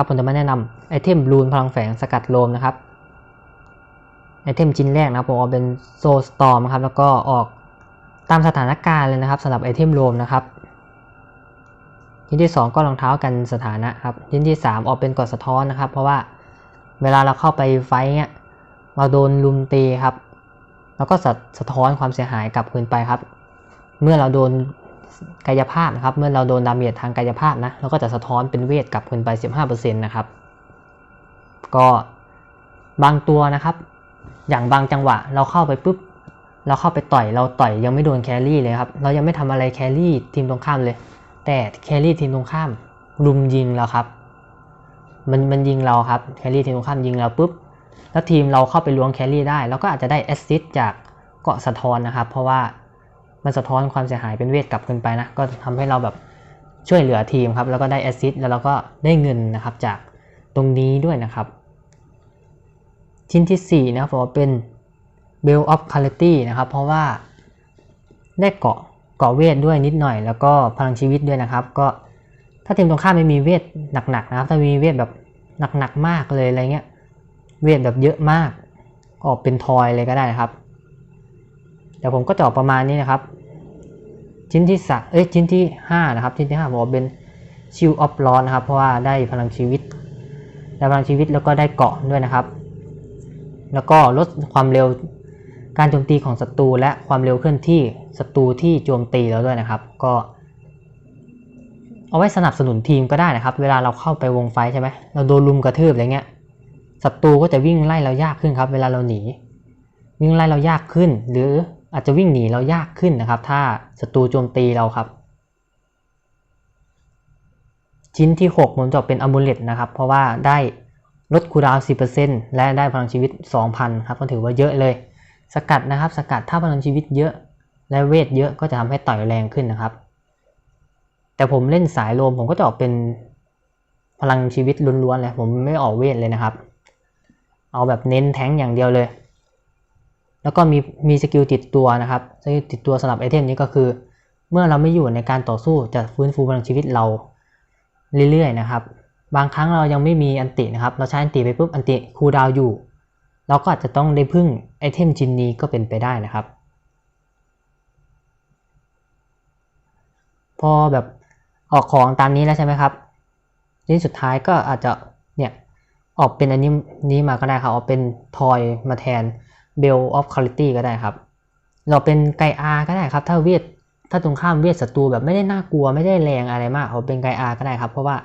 ครับผมจะมาแนะนำไอเทมรูนพลังแฝงสกัดโลมนะครับไอเทมชิ้นแรกนะครับผมเอาเป็นโซสตอมครับแล้วก็ออกตามสถานการณ์เลยนะครับสำหรับไอเทมโลมนะครับชิ้นที่ 2 ก็รองเท้ากันสถานะครับชิ้นที่ 3 ออกเป็นกดสะท้อนนะครับ เพราะว่าเวลาเราเข้าไปไฟเนี่ยเราโดนลุมตีครับ แล้วก็สะสะท้อนความเสียหายกลับคืนไปครับ เมื่อเราโดน กายภาพนะครับ เมื่อเราโดนดาเมจทางกายภาพนะเราก็จะสะท้อนเป็นเวทกลับคืนไป 15%นะครับ ก็บางตัวนะครับ อย่างบางจังหวะเราเข้าไปปุ๊บ เราเข้าไปต่อยเราต่อยยังไม่โดนแครี่เลยครับ เรายังไม่ทำอะไรแครี่ทีมตรงข้ามเลย แต่แครี่ทีมตรงข้ามรุมยิงเราครับ มันมันยิงเราครับแครี่ทีมตรงข้ามยิงเราปุ๊บ แล้วทีมเราเข้าไปล้วงแครี่ได้เราก็อาจจะได้แอสซิสต์จากเกาะสะท้อนนะครับ เพราะว่า มันสะท้อนความเสียหายเป็นเวทกลับคืนไปนะ ก็ทำให้เราแบบช่วยเหลือทีมครับ แล้วก็ได้แอสซิสต์แล้วเราก็ได้เงินนะครับจากตรงนี้ด้วยนะครับ ชิ้นที่ 4 นะครับผมว่าเป็น Bell of Clarity นะครับ เพราะว่าได้เกาะเกาะเวทด้วยนิดหน่อย แล้วก็พลังชีวิตด้วยนะครับ ก็ถ้าทีมตรงข้ามไม่มีเวทหนักๆนะครับ ถ้ามีเวทแบบหนักๆมากเลยอะไรเงี้ย เวทแบบเยอะมาก ออกเป็นทอยเลยก็ได้นะครับ แต่ผมก็จะออกประมาณนี้นะครับ ชิ้นที่สเอ้ยชิ้นที่ 5 นะครับ ชิ้นที่5ผมเอาเป็นชิลออฟลอนนะครับ เพราะว่าได้พลังชีวิตได้พลังชีวิตแล้วก็ได้เกาะด้วยนะครับ แล้วก็ลดความเร็วการโจมตีของศัตรูและความเร็วเคลื่อนที่ศัตรูที่โจมตีเราด้วยนะครับ ก็ เอาไว้สนับสนุนทีมก็ได้นะครับ เวลาเราเข้าไปวงไฟใช่ไหมเราโดนลุมกระทืบอะไรเงี้ยศัตรูก็จะวิ่งไล่เรายากขึ้นครับ เวลาเราหนี วิ่งไล่เรายากขึ้น หรือ อาจจะวิ่งหนีเรายากขึ้นนะครับ ถ้าศัตรูโจมตีเราครับ ชิ้นที่ 6 ผมจะเป็นอมูเลตนะครับ เพราะว่าได้ลดคูลดาวน์10%และได้พลังชีวิต 2,000 ครับก็ถือว่าเยอะเลย สกัดนะครับ สกัดถ้าพลังชีวิตเยอะ และเวทเยอะก็จะทำให้ต่อยแรงขึ้นนะครับ แต่ผมเล่นสายโลมผมก็จะออกเป็นพลังชีวิตล้วนๆเลยผมไม่ออกเวทเลยนะครับ เอาแบบเน้นแทงอย่างเดียวเลย แล้วก็มีมีสกิลติดตัวนะครับสกิลติดตัวสำหรับไอเทมนี้ก็คือ เมื่อเราไม่อยู่ในการต่อสู้จะฟื้นฟูพลังชีวิตเราเรื่อยๆนะครับ บางครั้งเรายังไม่มีอันตินะครับ เราใช้อันติไปปุ๊บอันติคูดาวอยู่ เราก็อาจจะต้องได้พึ่งไอเทมชิ้นนี้ก็เป็นไปได้นะครับ พอแบบออกของตามนี้แล้วใช่ไหมครับชิ้นสุดท้ายก็อาจจะเนี่ยออกเป็นอันนี้นี้มาก็ได้ครับออกเป็นทอยมาแทน Bell of Quality ก็ได้ครับ เราเป็นไกอาก็ได้ครับ ถ้าเวทถ้าตรงข้ามเวทศัตรูแบบไม่ได้น่ากลัวไม่ได้แรงอะไรมากเอาเป็นไกอาก็ได้ครับ เพราะว่า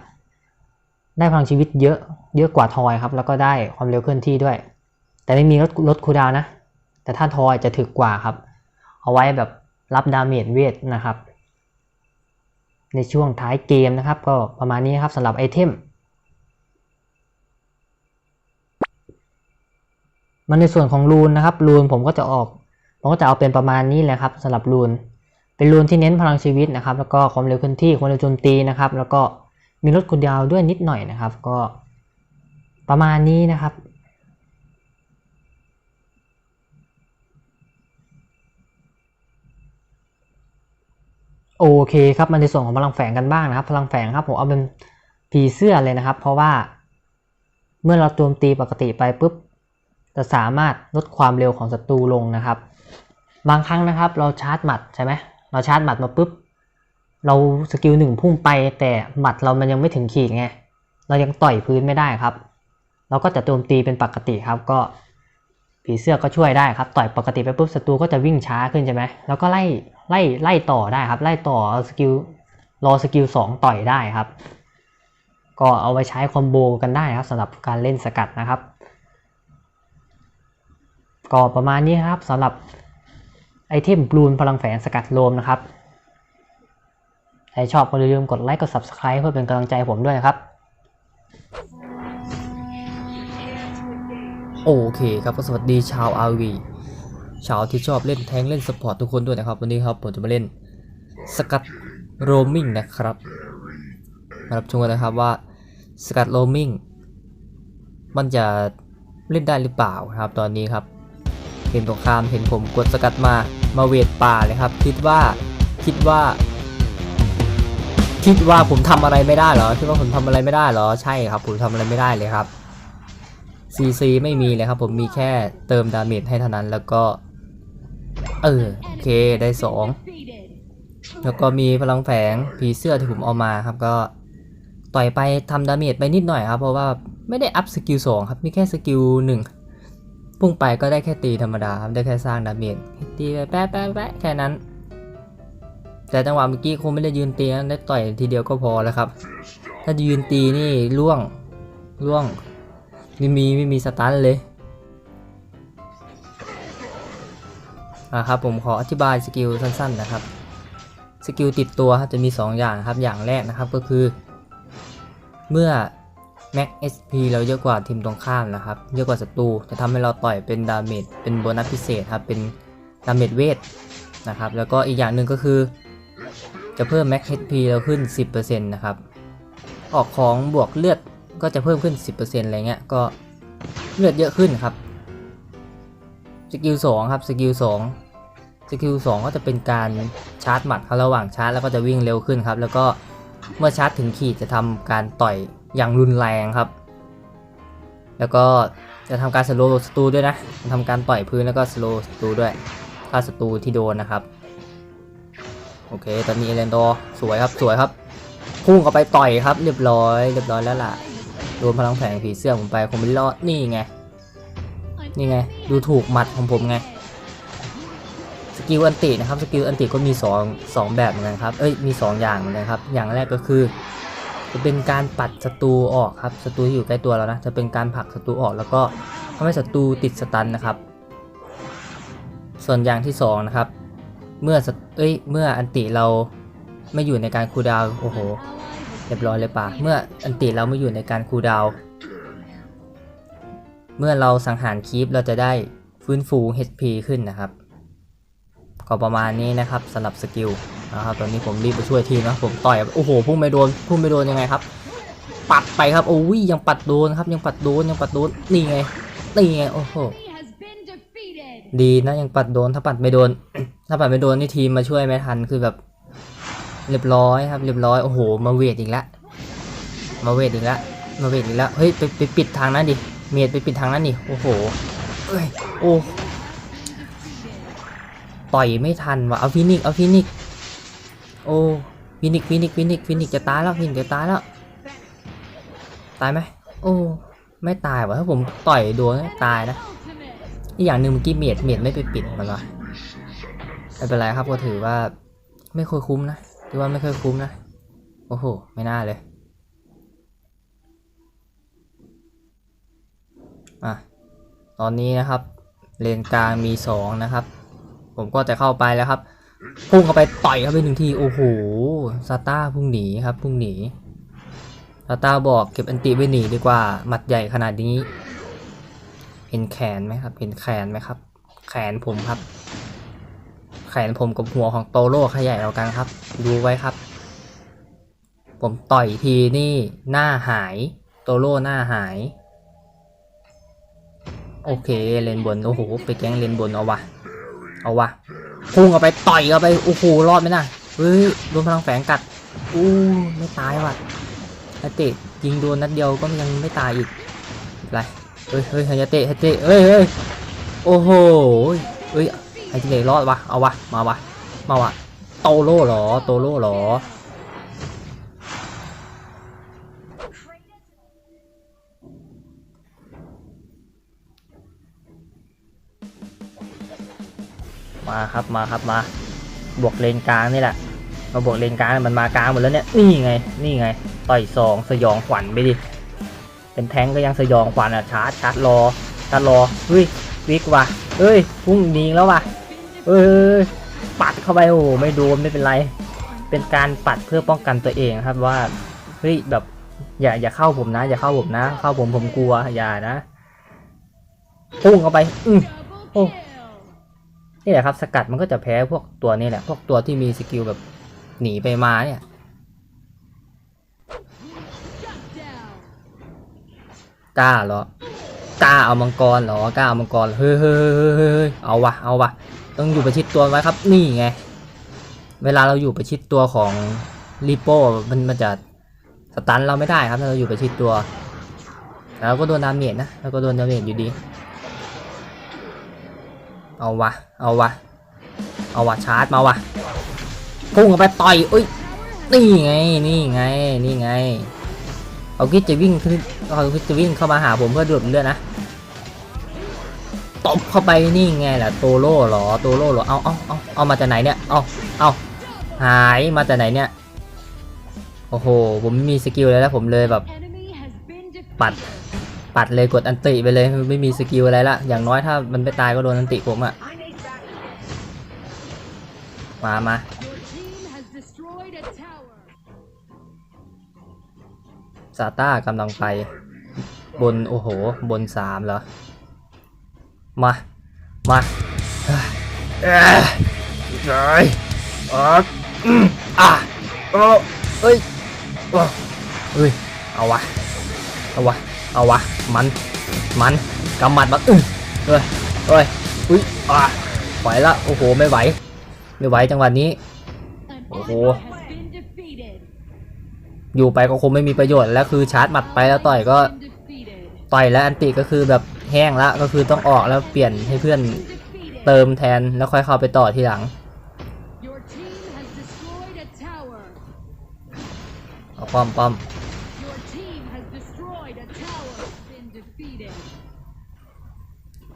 ได้พลังชีวิตเยอะเยอะกว่าทอยครับ แล้วก็ได้ความเร็วเคลื่อนที่ด้วย แต่ไม่มีลดลดคูดาวน์นะแต่ถ้าทอยจะถึกกว่าครับ เอาไว้แบบรับดาเมจเวทนะครับ ในช่วงท้ายเกมนะครับ ก็ประมาณนี้ครับสำหรับไอเทม มันในส่วนของรูนนะครับรูนผมก็จะออกผมก็จะเอาเป็นประมาณนี้แหละครับสำหรับรูน เป็นรูนที่เน้นพลังชีวิตนะครับ แล้วก็ความเร็วเคลื่อนที่ความเร็วโจมตีนะครับ แล้วก็มีลดคูลดาวด้วยนิดหน่อยนะครับ ก็ประมาณนี้นะครับโอเคครับมาในส่วนของพลังแฝงกันบ้างนะครับ พลังแฝงครับผมเอาเป็นผีเสื้อเลยนะครับ เพราะว่าเมื่อเราโจมตีปกติไปปุ๊บ จะสามารถลดความเร็วของศัตรูลงนะครับ บางครั้งนะครับเราชาร์จหมัดใช่ไหมเราชาร์จหมัดมาปุ๊บเราสกิลหนึ่งพุ่งไปแต่หมัดเรามันยังไม่ถึงขีดไงเรายังต่อยพื้นไม่ได้ครับ เราก็จะโจมตีเป็นปกติครับก็ผีเสื้อก็ช่วยได้ครับ ต่อยปกติไปปุ๊บศัตรูก็จะวิ่งช้าขึ้นใช่ไหมแล้วก็ไล่ไล่ไล่ต่อได้ครับ ไล่ต่อเอาสกิลรอสกิลสองต่อยได้ครับ ก็เอาไว้ใช้คอมโบกันได้ครับสำหรับการเล่นสกัดนะครับ ก็ประมาณนี้ครับสำหรับไอเทมบลูนพลังแฝงสกัดโลมนะครับใครชอบก็อย่าลืมกดไลค์กด Subscribe เพื่อเป็นกำลังใจผมด้วยนะครับ โอเคครับก็สวัสดีชาว RV ชาวที่ชอบเล่นแทงเล่นสปอร์ตทุกคนด้วยนะครับ วันนี้ครับผมจะมาเล่นสกัดโรมิงนะครับมารับชมกันนะครับว่าสกัดโรมิงมันจะเล่นได้หรือเปล่าครับตอนนี้ครับ เห็นตรงข้ามเห็นผมกดสกัดมามาเวทป่าเลยครับ คิดว่าคิดว่า คิดว่าผมทำอะไรไม่ได้เหรอคิดว่าผมทำอะไรไม่ได้เหรอใช่ครับ ผมทำอะไรไม่ได้เลยครับ CC ไม่มีเลยครับ ผมมีแค่เติมดาเมจให้เท่านั้นแล้วก็ เออโอเคได้สองแล้วก็มีพลังแฝงผีเสื้อที่ผมเอามาครับก็ต่อยไปทำดาเมจไปนิดหน่อยครับ เพราะว่าไม่ได้อัพสกิลสองครับ มีแค่สกิลหนึ่ง พุ่งไปก็ได้แค่ตีธรรมดาครับได้แค่สร้างดาเมจตีไปแป๊ะแป๊ะแป๊ะแค่นั้น แต่จังหวะเมื่อกี้คงไม่ได้ยืนตีนะได้ต่อยทีเดียวก็พอแล้วครับ ถ้ายืนตีนี่ล่วงล่วงไม่มีไม่มีสตันเลยอะครับผมขออธิบายสกิลสั้นๆนะครับสกิลติดตัวจะมี 2 อย่างครับอย่างแรกนะครับก็คือ เมื่อ Max SP เราเยอะกว่าทีมตรงข้ามนะครับ เยอะกว่าศัตรูจะทำให้เราต่อยเป็นดาเมจเป็นโบนัสพิเศษครับเป็นดาเมจเวทนะครับ แล้วก็อีกอย่างหนึ่งก็คือ จะเพิ่ม Max HP เราขึ้น 10%นะครับ ออกของบวกเลือดก็จะเพิ่มขึ้น 10%อะไรเงี้ยก็เลือดเยอะขึ้นครับสกิล2ครับสกิล2สกิล2ก็จะเป็นการชาร์จหมัดครับระหว่างชาร์จแล้วก็จะวิ่งเร็วขึ้นครับ แล้วก็เมื่อชาร์จถึงขีดจะทำการต่อย อย่างรุนแรงครับ แล้วก็จะทำการสโลว์สตูด้วยนะทำการต่อยพื้นแล้วก็สโลว์สตูด้วยถ้าสตูที่โดนนะครับ โอเค ตอนนี้เอเลนโดสวยครับสวยครับ พุ่งเข้าไปต่อยครับ เรียบร้อย เรียบร้อยแล้วล่ะ โดนพลังแฝงผีเสื้อผมไปคงไม่รอดนี่ไง นี่ไง ดูถูกหมัดของผมไง สกิลอันตินะครับ สกิลอันติก็มี2 2แบบเหมือนกันครับ เอ้ย มี 2 อย่างเหมือนกันครับ อย่างแรกก็คือ จะเป็นการปัดศัตรูออกครับศัตรูที่อยู่ใกล้ตัวเรานะ จะเป็นการผลักศัตรูออกแล้วก็ทำให้ศัตรูติดสตันนะครับ ส่วนอย่างที่สองนะครับ เมื่อเอ้ยเมื่ออันติเราไม่อยู่ในการคูดาวโอ้โหเรียบร้อยเลยป่ะเมื่ออันติเราไม่อยู่ในการคูดาวเมื่อเราสังหารคีปเราจะได้ฟื้นฟู HP ขึ้นนะครับ ก็ประมาณนี้นะครับสำหรับสกิล นะครับตอนนี้ผมรีบไปช่วยทีมนะผมต่อยโอ้โหพุ่งไม่โดนพุ่งไม่โดนยังไงครับ ปัดไปครับโอ้ยยังปัดโดนครับยังปัดโดนยังปัดโดนนี่ไงนี่ไงโอ้โหดีนะยังปัดโดนถ้าปัดไม่โดน ถ้าปัดไม่โดนนี่ทีมมาช่วยไม่ทันคือแบบ เรียบร้อยครับ เรียบร้อยโอ้โห มาเวทอีกแล้วมาเวทอีกแล้วมาเวทอีกแล้วเฮ้ยไปไปปิดทางนั้นดิเมียดไปปิดทางนั้นดิโอ้โหเอ้ยโอ้ต่อยไม่ทันว่ะเอาฟินิกเอาฟินิก โอ้ฟินิกฟินิกฟินิกฟินิกจะตายแล้วฟินิกจะตายแล้ว ตายไหมโอ้ไม่ตายวะถ้าผมต่อยโดนตายนะอีกอย่างหนึ่งเมื่อกี้เมียดเมียดไม่ไปปิดมันวะไม่เป็นไรครับก็ถือว่าไม่ค่อยคุ้มนะถือว่าไม่ค่อยคุ้มนะโอ้โหไม่น่าเลยอะตอนนี้นะครับเลนกลางมีสองนะครับ ผมก็จะเข้าไปแล้วครับ พุ่งเข้าไปต่อยเข้าไปหนึ่งทีโอ้โหซาต้าพุ่งหนีครับพุ่งหนีซาต้าบอกเก็บอันติไว้หนีดีกว่าหมัดใหญ่ขนาดนี้ เห็นแขนไหมครับ เห็นแขนไหมครับ แขนผมครับ แขนผมกับหัวของโตโร่ขยายเอากันครับ ดูไว้ครับ ผมต่อยทีนี่หน้าหาย โตโร่หน้าหาย โอเคเลนบนโอ้โหไปแก๊งเลนบนเอาวะเอาวะ พุ่งเข้าไปต่อยเข้าไปโอ้โหรอดไหมนะเฮ้ยโดนพลังแฝงกัดอู้ไม่ตายว่ะฮาเตะยิงโดนนัดเดียวก็ยังไม่ตายอีกไรเฮ้ยเฮ้ยฮัตเตะฮัตเตะเฮ้ยเฮ้ยโอ้โหเฮ้ยไฮจิเตะรอดวะเอาวะมาวะมาวะโตโร่เหรอโตโร่เหรอ มาครับมาครับมา บวกเลนกลางนี่แหละ มาบวกเลนกลางมันมากลางหมดแล้วเนี่ยนี่ไงนี่ไงต่อยสองสยองขวัญไปดิเป็นแทงก็ยังสยองขวัญอะชาร์จชาร์จรอชาร์จรอเฮ้ยวิกว่ะเฮ้ยพุ่งหนีแล้วว่ะเฮ้ยปัดเข้าไปโอ้ไม่โดนไม่เป็นไร เป็นการปัดเพื่อป้องกันตัวเองครับว่าเฮ้ยแบบอย่าอย่าเข้าผมนะ อย่าเข้าผมนะ เข้าผมผมกลัวอย่านะพุ่งเข้าไปอือโอ้ นี่แหละครับสกัดมันก็จะแพ้พวกตัวนี้แหละ พวกตัวที่มีสกิลแบบหนีไปมาเนี่ยกล้าเหรอกล้าเอามังกรเหรอกล้าเอามังกรเฮ้ยเฮ้ยเฮ้ยเฮ้ยเฮ้ยเอาวะเอาวะต้องอยู่ประชิดตัวไว้ครับ นี่ไง เวลาเราอยู่ประชิดตัวของรีโป้มันมันจะสตันเราไม่ได้ครับถ้าเราอยู่ประชิดตัวแล้วก็โดนดาเมจนะแล้วก็โดนดาเมจอยู่ดี เอาวะ เอาวะ เอาวะชาร์จมาวะ พุ่งเข้าไปต่อยอุ้ย นี่ไง นี่ไง นี่ไง เอาคิดจะวิ่งขึ้นเอาคิดจะวิ่งเข้ามาหาผมเพื่อดูดเลือดนะ ตบเข้าไปนี่ไงแหละโตโร่เหรอ โตโร่เหรอ เอาเอาเอาเอามาจากไหนเนี่ย เอาเอาหายมาจากไหนเนี่ย โอ้โห ผมมีสกิลแล้วผมเลยแบบ ปัด ปัดเลยกดอันติไปเลยไม่มีสกิลอะไรละอย่างน้อยถ้ามันไปตายก็โดนอันติผมอะมามาซาต้ากำลังไปบน โอ้โห บนสามเหรอ มา มาเอ้ยเอ้ยเออเออะโอ้เอ้ยโอ้เอ้ย เอาวะ เอาวะ เอาวะ มัน มันกำมัดมาอึ้งเอ้ยเอ้ยอุ้ยอะไหวละโอ้โห ไม่ไหว ไม่ไหวจังหวะนี้ โอ้โห อยู่ไปก็คงไม่มีประโยชน์แล้วคือชาร์จหมัดไปแล้วต่อยก็ต่อยแล้วอันติก็คือแบบแห้งละก็คือต้องออกแล้วเปลี่ยนให้เพื่อนเติมแทนแล้วค่อยเข้าไปต่อทีหลังเอาป้อมป้อม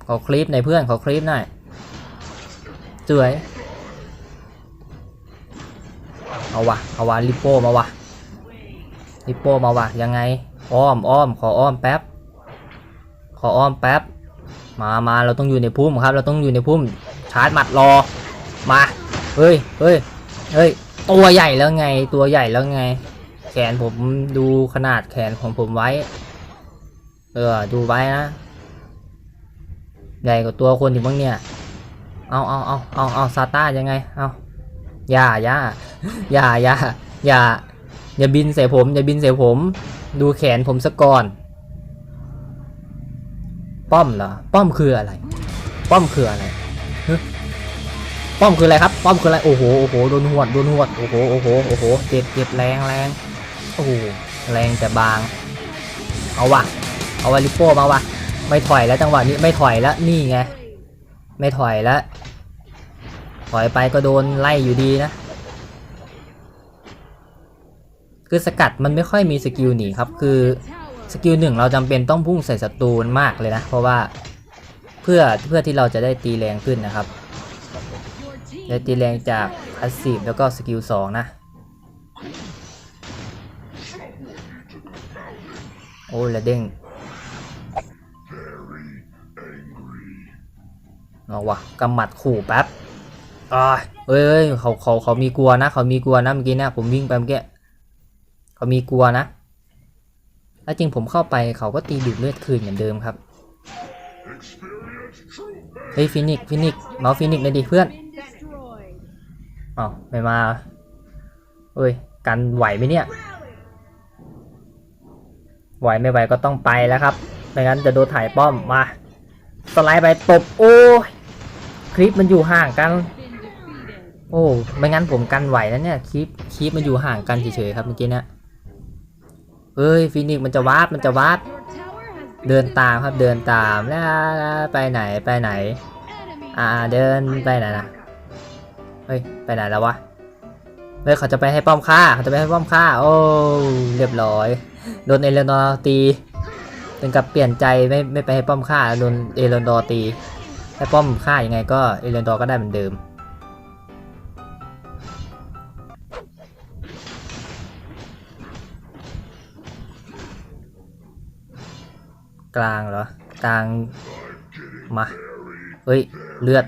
ขอคลิปในเพื่อนขอคลิปหน่อยสวย เอาวะเอาวะลิปโป้มาวะลิปโป้มาวะยังไง อ้อมอ้อมขออ้อมแป๊บ ขออ้อมแป๊บ มามาเราต้องอยู่ในพุ่มครับ เราต้องอยู่ในพุ่ม ชาร์จหมัดรอ มา เฮ้ยเฮ้ยเฮ้ย ตัวใหญ่แล้วไง ตัวใหญ่แล้วไง แขนผมดูขนาดแขนของผมไว้ เออ ดูไว้นะ ใหญ่กว่าตัวคนอยู่บ้างเนี่ย เอาเอาเอาเอาเอาซาต้ายังไง เอาอย่าอย่าอย่าอย่าอย่าอย่าบินใส่ผม อย่าบินใส่ผม ดูแขนผมซะก่อน ป้อมเหรอ ป้อมคืออะไร ป้อมคืออะไรป้อมคืออะไรครับ ป้อมคืออะไร โอ้โห โอ้โห โดนหวด โดนหวด โอ้โห โอ้โห โอ้โห เจ็บเจ็บแรงแรง โอ้โห แรงแต่บาง เอาวะ เอาวาลิโป้มาวะ ไม่ถอยแล้วจังหวะนี้ไม่ถอยแล้วนี่ไง ไม่ถอยแล้วถอยไปก็โดนไล่อยู่ดีนะ คือสกัดมันไม่ค่อยมีสกิลหนีครับ คือสกิลหนึ่งเราจำเป็นต้องพุ่งใส่ศัตรูมากเลยนะ เพราะว่าเพื่อเพื่อที่เราจะได้ตีแรงขึ้นนะครับได้ตีแรงจากพาสซีฟแล้วก็สกิลสองนะโอ้แล้วเด้ง เอาวะกำหมัดขู่แป๊บอ่าเอ้ยเอ้ยเขาเขาเขามีกลัวนะ เขามีกลัวนะเมื่อกี้นะผมวิ่งไปเมื่อกี้เขามีกลัวนะแล้วจริงผมเข้าไปเขาก็ตีดูดเลือดคืนเหมือนเดิมครับเฮ้ยฟินิกฟินิกเมาฟินิกเลยดิเพื่อน been destroyed. อ้าวไม่มาเอ้ยกันไหวไหมเนี่ย ไหวไม่ไหวก็ต้องไปแล้วครับไม่งั้นจะโดนถ่ายป้อมมาสไลด์ไปตบโอ้ย คลิปมันอยู่ห่างกัน โอ้ไม่งั้นผมกันไหวนะเนี่ยคลิปคลิปมันอยู่ห่างกันเฉยๆครับเมื่อกี้เนี่ยเฮ้ยฟินิกซ์มันจะวาร์ปมันจะวาร์ปเดินตามครับเดินตามแล้วไปไหนไปไหน อ่าเดินไปไหนนะเฮ้ยไปไหนแล้ววะเฮ้ยเขาจะไปให้ป้อมฆ่าเขาจะไปให้ป้อมฆ่า โอ้เรียบร้อยโดนเอเลนอร์ตีถึงกับเปลี่ยนใจไม่ไม่ไปให้ป้อมฆ่าโดนเอเลนอร์ตี ให้ป้อมฆ่ายังไงก็เอเลนอร์ก็ได้เหมือนเดิม กลางเหรอ กลาง มา เฮ้ย เลือด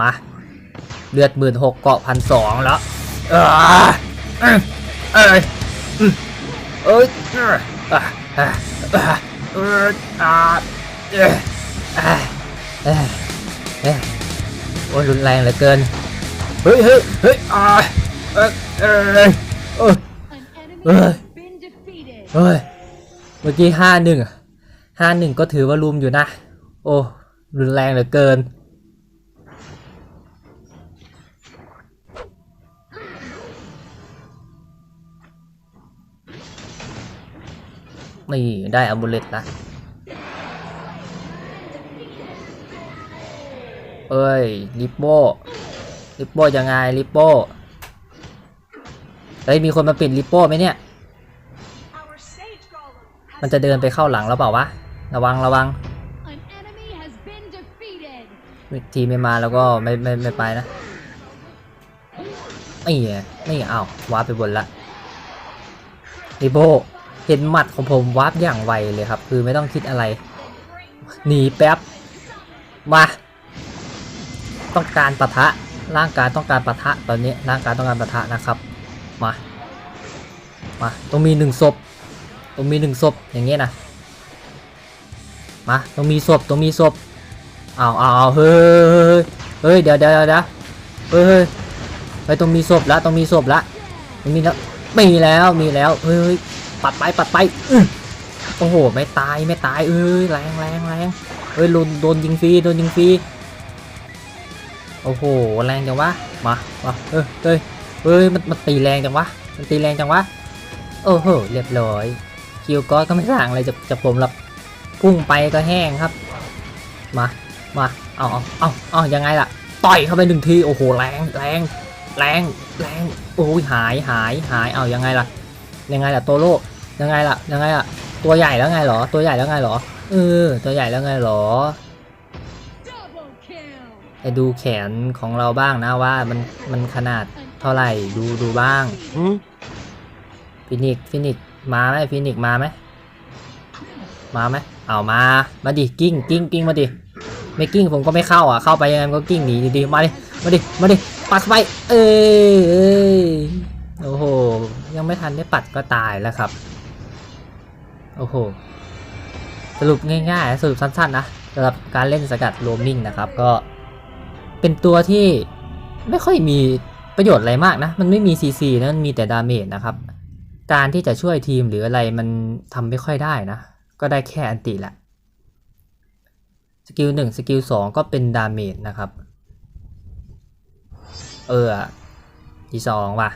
มา เลือดหมื่นหกเกาะพันสองแล้วเออเอ้ยเอ้ยอืมเอ้ยเอ้ยอะอะอะเอ้ยอะเอ้ยอะเอ้ย เอ๊โอ้ยรุนแรงเหลือเกิน เฮ้ยเฮ้ยเฮ้ยอ่าเออเออเออเฮ้ย เมื่อกี้ห้าหนึ่งห้าหนึ่งก็ถือว่ารุมอยู่นะ โอ้ รุนแรงเหลือเกิน นี่ ได้อาบุเลตละ เอ้ยลิปโป้ลิปโป้ยังไงลิปโป้เฮ้ยมีคนมาปิดลิปโป้ไหมเนี่ย มันจะเดินไปเข้าหลังแล้วเปล่าวะ ระวังระวังทีไม่มาแล้วก็ไม่ไม่ไม่ไปนะนี่ไงนี่อ้าววาร์ปไปบนละลิโบเห็นหมัดของผมวาร์ปอย่างไวเลยครับ คือไม่ต้องคิดอะไร หนีแป๊บ มา ต้องการปะทะร่างกายต้องการปะทะตอนนี้ร่างกายต้องการปะทะนะครับมามาต้องมีหนึ่งศพต้องมีหนึ่งศพอย่างเงี้ยนะมาต้องมีศพต้องมีศพเอาเอาเอาเฮ้ยเฮ้ยเดี๋ยวเดี๋ยวเดี๋ยวเฮ้ยเฮ้ยเฮ้ยต้องมีศพละต้องมีศพละต้องมีแล้วมีแล้วมีแล้วเฮ้ยปัดไปปัดไปโอ้โหไม่ตายไม่ตายเอ้ยแรงแรงแรงเฮ้ยโดนโดนยิงฟรีโดนยิงฟรี อ้โหแรงจังวะมามาเฮ้ยเฮ้ยเฮ้ยมันมันตีแรงจังวะมันตีแรงจังวะโอ้โหเรียบร้อยคิวก็ก็ไม่สั่งอะไรจากจากผมหรอกพุ่งไปก็แห้งครับ มามาเอาเอาเอาเอายังไงล่ะ ต่อยเข้าไปหนึ่งทีโอ้โหแรงแรงแรงแรงโอ้ยหายหายหายเอายังไงล่ะ ยังไงล่ะโตโร่ยังไงล่ะยังไงล่ะตัวใหญ่แล้วไงเหรอ ตัวใหญ่แล้วไงเหรอเออตัวใหญ่แล้วไงเหรอ ดูแขนของเราบ้างนะว่ามันมันขนาดเท่าไหร่ดูดูบ้างฟินิกซ์ฟินิกซ์มาไหมฟินิกซ์มาไหมมาไหมเอามา มาดิกิ้งกิ้งกิ้งมาดิไม่กิ้งผมก็ไม่เข้าอะเข้าไปยังไงมันก็กิ้งหนีอยู่ดีมาดิมาดิมาดิปัดไปเอ้ยเอ้ยโอ้โหยังไม่ทันได้ปัดก็ตายแล้วครับโอ้โหสรุปง่ายๆ สรุปสั้นๆนะสำหรับการเล่นสกัดโรมมิ่งนะครับก็ เป็นตัวที่ไม่ค่อยมีประโยชน์อะไรมากนะ มันไม่มี CC นะมันมีแต่ดาเมจนะครับ การที่จะช่วยทีมหรืออะไรมันทำไม่ค่อยได้นะ ก็ได้แค่อันติแหละ สกิลหนึ่งสกิลสองก็เป็นดาเมจนะครับ เออที่สองว่ะ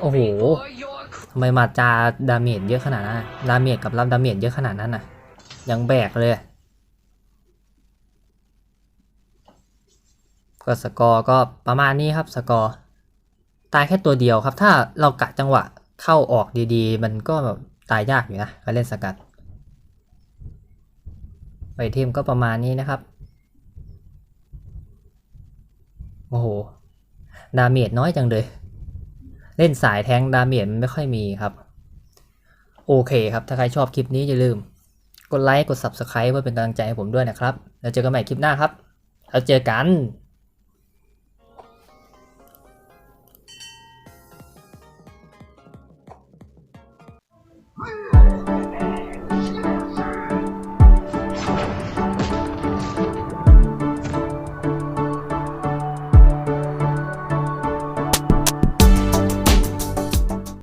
โอ้โหทำไมมาจาดาเมจเยอะขนาดนั้นดาเมจกับรับดาเมจเยอะขนาดนั้นน่ะ ยังแบกเลย ก็สกอร์ก็ประมาณนี้ครับสกอร์ตายแค่ตัวเดียวครับ ถ้าเรากะจังหวะเข้าออกดีๆ มันก็แบบตายยากอยู่นะการเล่นสกัดไอเทมก็ประมาณนี้นะครับ โอ้โห ดาเมจน้อยจังเลย เล่นสายแทงดาเมจมันไม่ค่อยมีครับ โอเคครับ ถ้าใครชอบคลิปนี้อย่าลืม กดไลค์ กด Subscribe เพื่อเป็นกำลังใจให้ผมด้วยนะครับ แล้วเจอกันใหม่คลิปหน้าครับ แล้วเจอกัน